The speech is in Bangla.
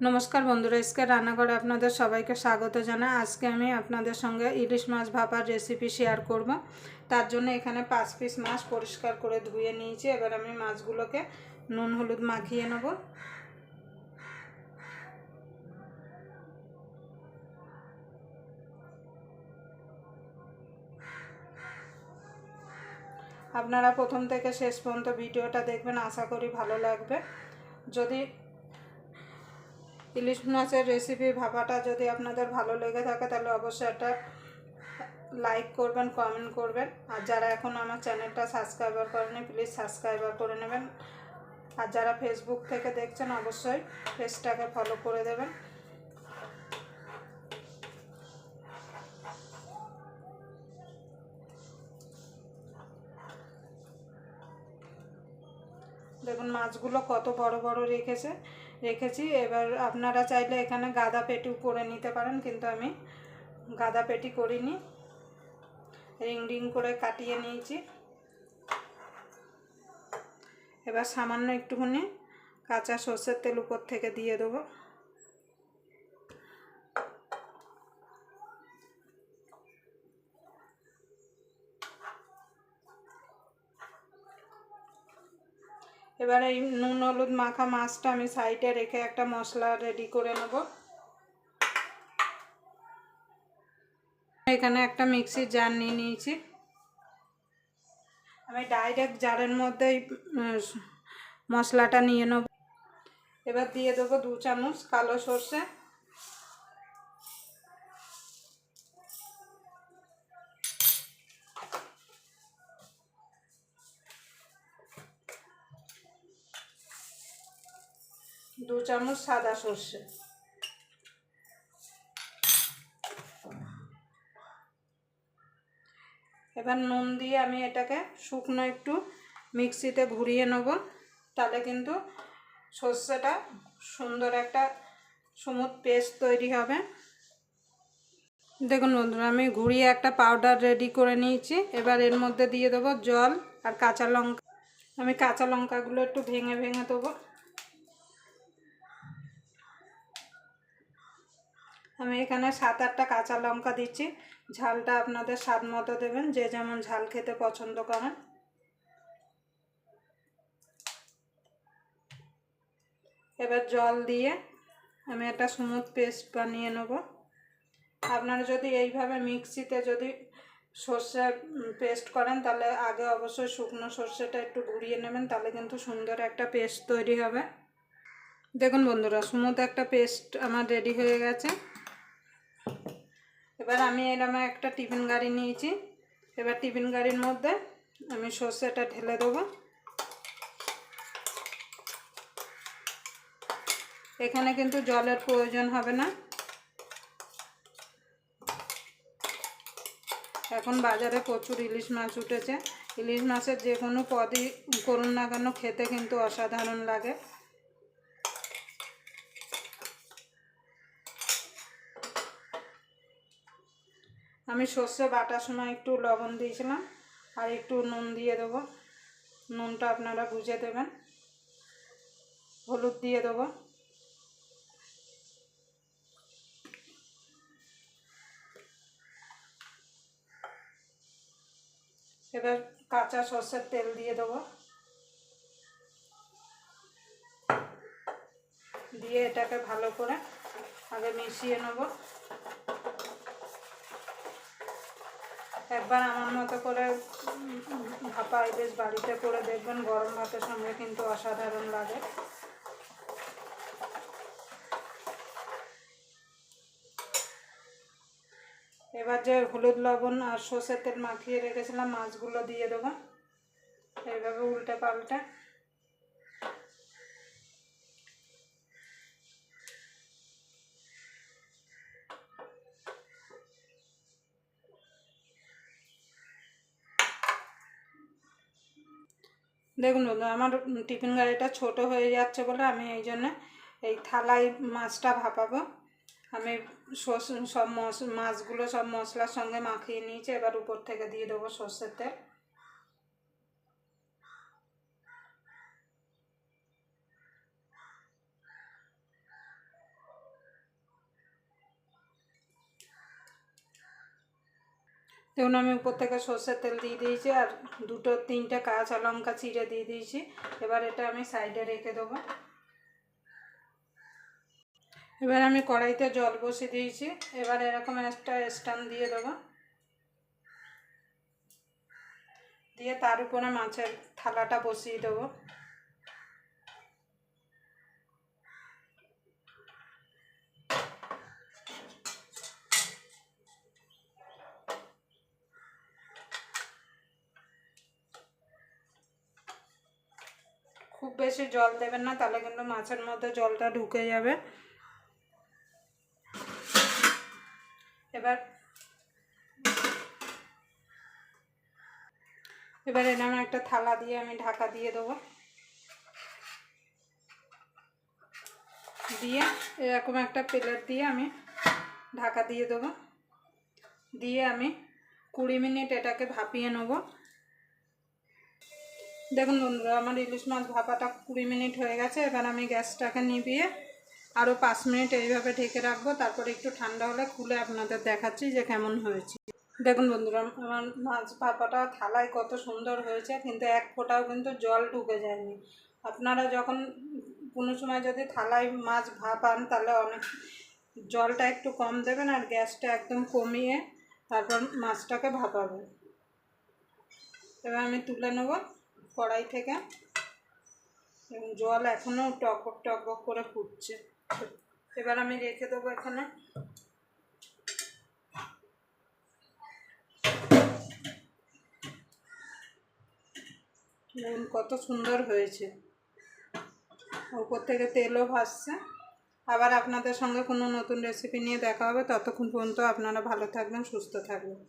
নমস্কার বন্ধুরা এসকে রান্নাঘরে আপনাদের সবাইকে স্বাগত জানাই। আজকে আমি আপনাদের সঙ্গে ইলিশ মাছ ভাপার রেসিপি শেয়ার করব। তার জন্য এখানে পাঁচ পিস মাছ পরিষ্কার করে ধুয়ে নিয়েছি। এবার আমি মাছগুলোকে নুন হলুদ মাখিয়ে নেব। আপনারা প্রথম থেকে শেষ পর্যন্ত ভিডিওটা দেখবেন, আশা করি ভালো লাগবে। যদি ইলিশ মাছের রেসিপি ভাবাটা যদি আপনাদের ভালো লেগে থাকে, তাহলে অবশ্যই একটা লাইক করবেন কমেন্ট করবেন। আর যারা এখন আমার চ্যানেলটা সাবস্ক্রাইবার করেনি প্লিজ সাবস্ক্রাইবার করে নেবেন। আর যারা ফেসবুক থেকে দেখছেন, অবশ্যই পেজটাকে ফলো করে দেবেন। দেখুন, মাছগুলো কত বড় বড় রেখেছে। রেখেছি। এবার আপনারা চাইলে এখানে গাদা পেটিও করে নিতে পারেন, কিন্তু আমি গাদা পেটি করিনি। রিং রিং করে কাটিয়ে নিয়েছি। এবার সামান্য একটুখানি কাঁচা সর্ষের তেল উপর থেকে দিয়ে দেবো। এবার এই নুন, হলুদ মাখা মাছটা আমি সাইডে রেখে একটা মশলা রেডি করে নেব। এখানে একটা মিক্সির জার নিয়ে নিয়েছি। আমি ডাইরেক্ট জারের মধ্যে মশলাটা নিয়ে নেব। এবার দিয়ে দেবো দু চামচ কালো সর্ষে। দু চামচ সাদা সর্ষে। এবার নুন দিয়ে আমি এটাকে শুকনো একটু মিক্সিতে ঘুরিয়ে নেব। তাহলে কিন্তু সর্ষেটা সুন্দর একটা সমুদ পেস্ট তৈরি হবে। দেখুন বন্ধুরা, আমি ঘুরিয়ে একটা পাউডার রেডি করে নিয়েছি। এবার এর মধ্যে দিয়ে দেবো জল আর কাঁচা লঙ্কা। আমি কাঁচা লঙ্কাগুলো একটু ভেঙে ভেঙে দেবো। আমি এখানে সাত আটটা কাঁচা লঙ্কা দিচ্ছি। ঝালটা আপনাদের স্বাদ মতো দেবেন, যে যেমন ঝাল খেতে পছন্দ করেন। এবার জল দিয়ে আমি একটা স্মুথ পেস্ট বানিয়ে নেব। আপনারা যদি এইভাবে মিক্সিতে যদি সর্ষে পেস্ট করেন, তাহলে আগে অবশ্যই শুকনো সর্ষেটা একটু ঘুরিয়ে নেবেন, তাহলে কিন্তু সুন্দর একটা পেস্ট তৈরি হবে। দেখুন বন্ধুরা স্মুথ একটা পেস্ট আমার রেডি হয়ে গেছে। এবার আমি এরকম একটা টিফিন গাড়ি নিয়েছি। এবার টিফিন গাড়ির মধ্যে আমি সর্ষেটা ঢেলে দেবো। এখানে কিন্তু জলের প্রয়োজন হবে না। এখন বাজারে প্রচুর ইলিশ মাছ উঠেছে। ইলিশ মাছের যে কোনো পদই করুন না কেন খেতে কিন্তু অসাধারণ লাগে। আমি সর্ষে বাটার সময় একটু লবণ দিয়েছিলাম আর একটু নুন দিয়ে দেবো। নুনটা আপনারা বুঝে দেবেন। হলুদ দিয়ে দেবো। এবার কাঁচা সর্ষের তেল দিয়ে দেবো। দিয়ে এটাকে ভালো করে আগে মিশিয়ে নেব। একবার আমার মতো করে, ভাপা বেশ বাড়িতে করে দেখবেন, গরম ভাতের সঙ্গে কিন্তু অসাধারণ লাগে। এবার যে হলুদ লবণ আর সর্ষের তেল মাখিয়ে রেখেছিলাম, মাছগুলো দিয়ে দেবো। এইভাবে উল্টে পাল্টে। দেখুন বন্ধু, আমার টিফিন গাড়িটা ছোট হয়ে যাচ্ছে বলে আমি এই জন্যে এই থালায় মাছটা ভাপাবো। আমি সব মশ মাছগুলো সব মশলার সঙ্গে মাখিয়ে নিয়েছি, এবার উপর থেকে দিয়ে দেবো সর্ষের তেল। দেখুন, আমি উপর থেকে সর্ষের তেল দিয়ে দিয়েছি আর দুটো, তিনটে কাঁচা লঙ্কা চিড়ে দিয়ে দিয়েছি। এবার এটা আমি সাইডে রেখে দেবো। এবার আমি কড়াইতে জল বসিয়ে দিয়েছি। এবার এরকম একটা স্ট্যান্ড দিয়ে দেবো। দিয়ে তার উপরে মাছের থালাটা বসিয়ে দেবো। বেশি জল দেবেন না, তাহলে কিন্তু মাছের মধ্যে জলটা ঢুকে যাবে। এবার এবার এরকম একটা থালা দিয়ে আমি ঢাকা দিয়ে দেবো। দিয়ে এরকম একটা প্লেট দিয়ে আমি ঢাকা দিয়ে দেবো। দিয়ে আমি কুড়ি মিনিট এটাকে ভাপিয়ে নেব। দেখুন বন্ধুরা, আমার ইলিশ মাছ ভাপাটা কুড়ি মিনিট হয়ে গেছে, এবার আমি গ্যাসটাকে নিভিয়ে আরও পাঁচ মিনিট এইভাবে ঢেকে রাখব, তারপরে একটু ঠান্ডা হলে খুলে আপনাদের দেখাচ্ছি যে কেমন হয়েছে। দেখুন বন্ধুরা, আমার মাছ ভাপাটা থালায় কত সুন্দর হয়েছে, কিন্তু এক ফোঁটাও কিন্তু জল ঢুকে যায়নি। আপনারা যখন কোনো সময় যদি থালায় মাছ ভাপান, তাহলে অনেক জলটা একটু কম দেবেন আর গ্যাসটা একদম কমিয়ে তারপর মাছটাকে ভাপাবেন। এবার আমি তুলে নেব। কড়াই থেকে। এবং জল এখনও টকবক টকবক করে ফুটছে। এবার আমি রেখে দেবো এখানে। দেখুন কত সুন্দর হয়েছে। উপর থেকে তেলও ভাসছে। আবার আপনাদের সঙ্গে কোনো নতুন রেসিপি নিয়ে দেখা হবে। ততক্ষণ পর্যন্ত আপনারা ভালো থাকবেন, সুস্থ থাকবেন।